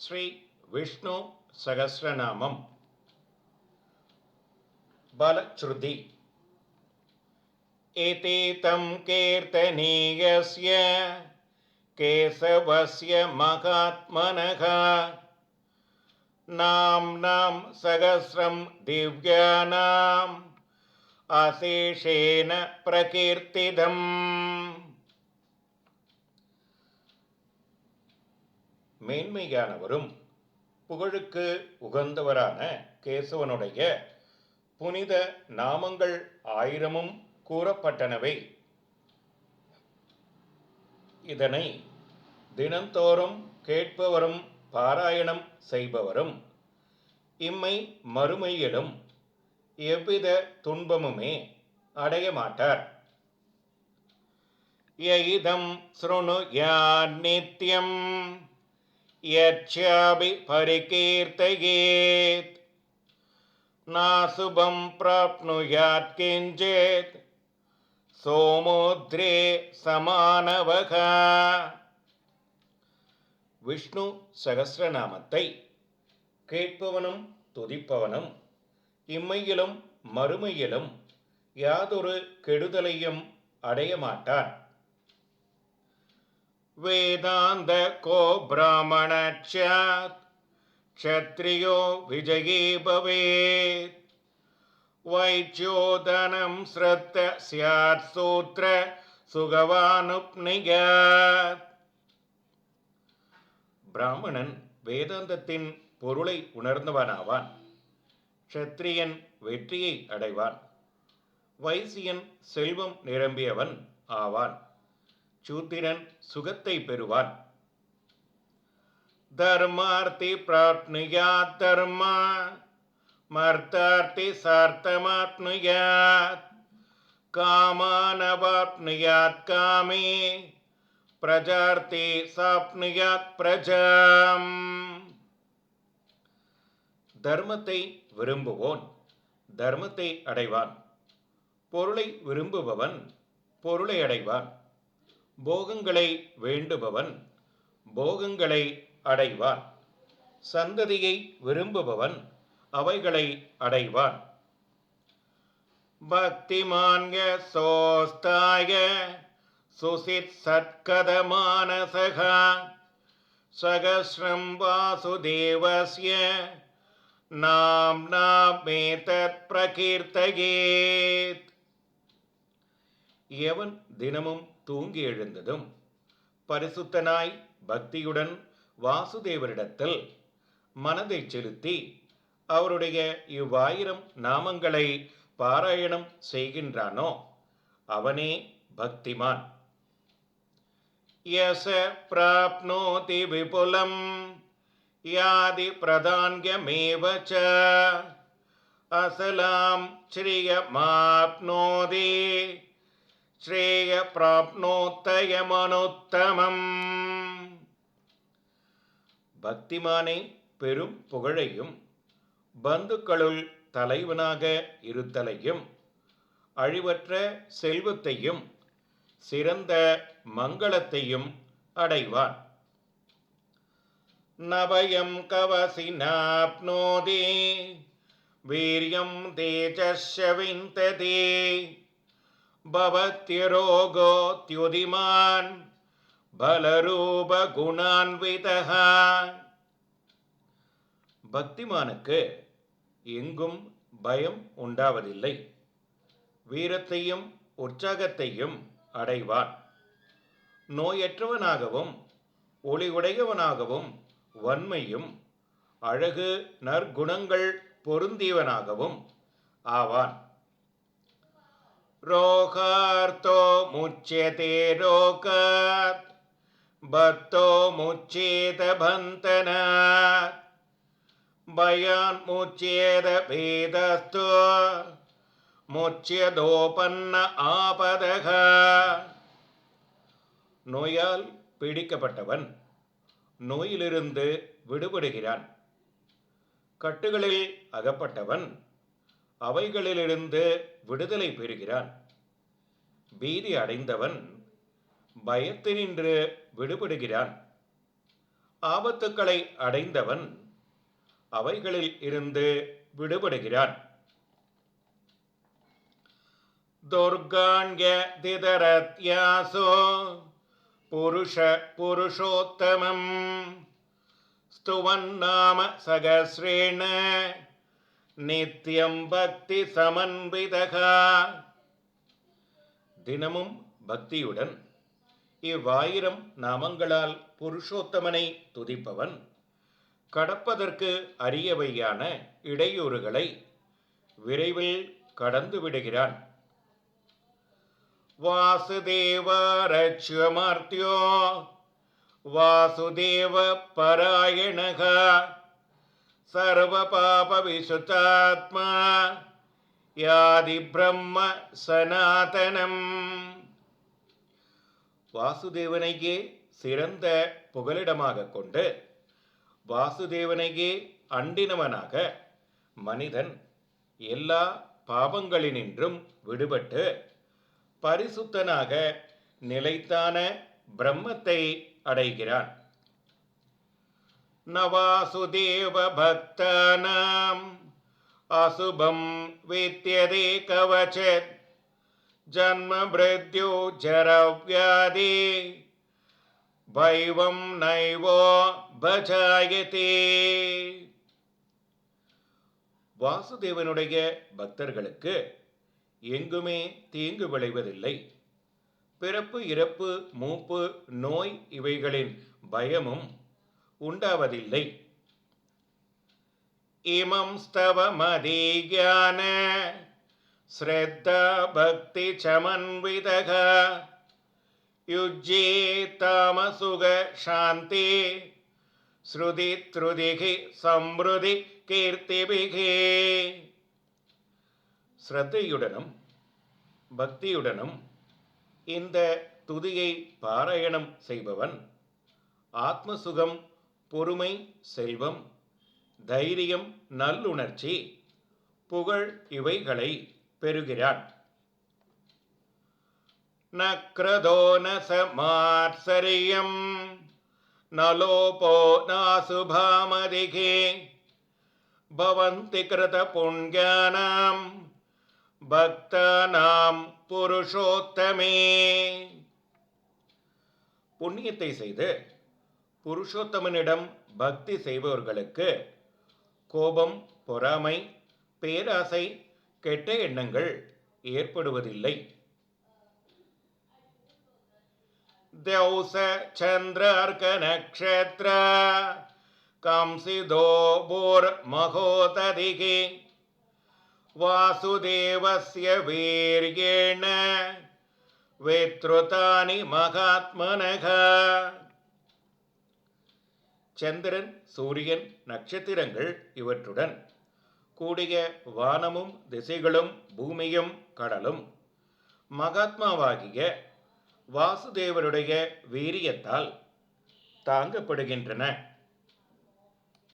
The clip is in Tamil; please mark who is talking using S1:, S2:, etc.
S1: శ్రీ విష్ణు సహస్రనామం బలశ్రుతి एतेतं कीर्तनीयस्य केशवस्य महात्मनः नाम्नां सहस्रं दिव्यानाम् अशेषेण प्रकीर्तितम् மேன்மையானவரும் புகழுக்கு உகந்தவரான கேசவனுடைய புனித நாமங்கள் ஆயிரமும் கூறப்பட்டனவை. இதனை தினந்தோறும் கேட்பவரும் பாராயணம் செய்பவரும் இம்மை மறுமையிலும் எவ்வித துன்பமுமே அடைய மாட்டார். யயிதம் ஸ்ருணுயான் நித்யம் யச்சாபி परिकीर्तयेत् नाशुभं प्राप्नुयात् किञ्चित् சோமோத்ரே சமானவக விஷ்ணு சகசிரநாமத்தை கேட்பவனும் துதிப்பவனும் இம்மையிலும் மறுமையிலும் யாதொரு கெடுதலையும் அடையமாட்டான் மாட்டான் வேதாந்த கோ பிராமணச்சாத் क्षत्रियो विजयी भवेत् वैच्योदनं श्रद्ध स्यात् सूत्र சுகவானுப்னியாத் பிராமணன் வேதாந்தத்தின் பொருளை உணர்ந்தவனாவான் க்ஷத்ரியன் வெற்றியை அடைவான் வைசியன் செல்வம் நிரம்பியவன் ஆவான் சூத்திரன் சுகத்தை பெறுவான். தர்மார்த்தி பிராப்னுயா தர்மா. மர்த்தார்த்தி சார்த்தமாப்னுயாத் காமானவாப்னுயாத் காமே. பிரஜார்த்தி சாப்னுயாத் பிரஜாம். தர்மத்தை விரும்புவோன் தர்மத்தை அடைவான். பொருளை விரும்புபவன் பொருளை அடைவான். போகங்களை வேண்டுபவன் போகங்களை அடைவான். சந்ததியை விரும்புபவன் அவைகளை அடைவான். பக்திமான்க சோஸ்தாய சுசித் சத்கதமானசகா சகஸ்ரம் வாசுதேவஸ்ய மேதத் பிரகீர்த்தகேத். எவன் தினமும் தூங்கி எழுந்ததும் பரிசுத்தனாய் பக்தியுடன் வாசுதேவரிடத்தில் மனதை செலுத்தி அவருடைய இவ்வாயிரம் நாமங்களை பாராயணம் செய்கின்றானோ அவனே பக்திமான். யச பிராப்னோதி விபுலம் யாதி பிரதான்யமேவ ச. அசலாம் ஸ்ரீயமாப்னோதி ஸ்ரேயப்பிராப்னோத்தயமனோத்தமம் பக்திமானை பெரும் புகழையும் பந்துக்களுள் தலைவனாக இருத்தலையும் அழிவற்ற செல்வத்தையும் சிறந்த மங்களத்தையும் அடைவான். நவயம் கவசி நாப்னோதே வீரியம் தேஜஸ்விந்ததே பவத்யரோகோத்யுதிமான் பலரூப குணான்விதக பக்திமானுக்கு எங்கும் பயம் உண்டாவதில்லை. வீரத்தையும் உற்சாகத்தையும் அடைவான். நோயற்றவனாகவும் ஒளிவுடையவனாகவும் வன்மையும் அழகு நற்குணங்கள் பொருந்தியவனாகவும் ஆவான். ரோகார்த்தோ முச்சியதே ரோகாத் பக்தோ முச்சேத பந்தனாத் பயான் முச்சேத வேதஸ்தோ முச்சியதோபன்ன ஆபதக நோயால் பிடிக்கப்பட்டவன் நோயிலிருந்து விடுபடுகிறான். கட்டுகளில் அகப்பட்டவன் அவைகளிலிருந்து விடுதலை பெறுகிறான். பீதி அடைந்தவன் பயத்தினின்று விடுபடுகிறான். ஆபத்துக்களை அடைந்தவன் அவைகளில் இருந்து விடுபடுகிறான். துர்காண்ய திதரத்யாசோ புருஷ புருஷோத்தமம் ஸ்துவன்னாம சகசிரேண நித்யம் பக்தி சமன்விதகா. தினமும் பக்தியுடன் இவ்வாயிரம் நாமங்களால் புருஷோத்தமனை துதிப்பவன் கடப்பதற்கு அரியவையான இடையூறுகளை விரைவில் கடந்து விடுகிறான். வாசுதேவரட்சுமர்த்தியோ வாசுதேவ பராயணகா. சர்வபாபவிசுத்தாத்மா யாதி பிரம்ம சனாதனம். வாசுதேவனையே சிறந்த புகலிடமாக கொண்டு வாசுதேவனையே அண்டினவனாக மனிதன் எல்லா பாவங்களினின்றும் விடுபட்டு பரிசுத்தனாக நிலைத்தான பிரம்மத்தை அடைகிறான். நவாசுதேவ பக்தானாம் அசுபம் வித்தியதே கவச்சத் ஜன்ம மிருத்யு ஜரவ்யாதி நைவோ பஜாயதே வாசுதேவனுடைய பக்தர்களுக்கு எங்குமே தீங்கு விளைவதில்லை. பிறப்பு இறப்பு மூப்பு நோய் இவைகளின் பயமும் உண்டாவதில்லை. இமம் ஸ்தவமதீயான ஸ்ரத்தா பக்தி சமன்விதக யுஜ்யே தாமசுக சாந்தி ஸ்ருதி த்ருதிகி சம்ருதி கீர்த்திபிகே. ஸ்ரத்தையுடனும் பக்தியுடனும் இந்த துதியை பாராயணம் செய்பவன் ஆத்மசுகம் பொறுமை செல்வம் தைரியம் நல்லுணர்ச்சி புகழ் இவைகளை பெறுகிறான். நக்ரதோ நசமாத்சரியம் நலோபோ நாசுபாமதிகே பவந்தி கிருத புண்ணியானாம் பக்தானாம் புருஷோத்தமே. புண்ணியத்தை செய்து புருஷோத்தமனிடம் பக்தி செய்பவர்களுக்கு கோபம் பொறாமை பேராசை கெட்ட எண்ணங்கள் ஏற்படுவதில்லை द्यौस चन्द्रार्क नक्षत्र कंसिदो भूर्महोतदिः वासुदेवस्य वीर्येण वित्रुतानि மகாத்மனக சந்திரன் சூரியன் நட்சத்திரங்கள் இவற்றுடன். கூடிய வானமும் திசைகளும் பூமியும் கடலும். மகாத்மாவாகிய வாசுதேவருடைய வீரியத்தால் தாங்கப்படுகின்றன.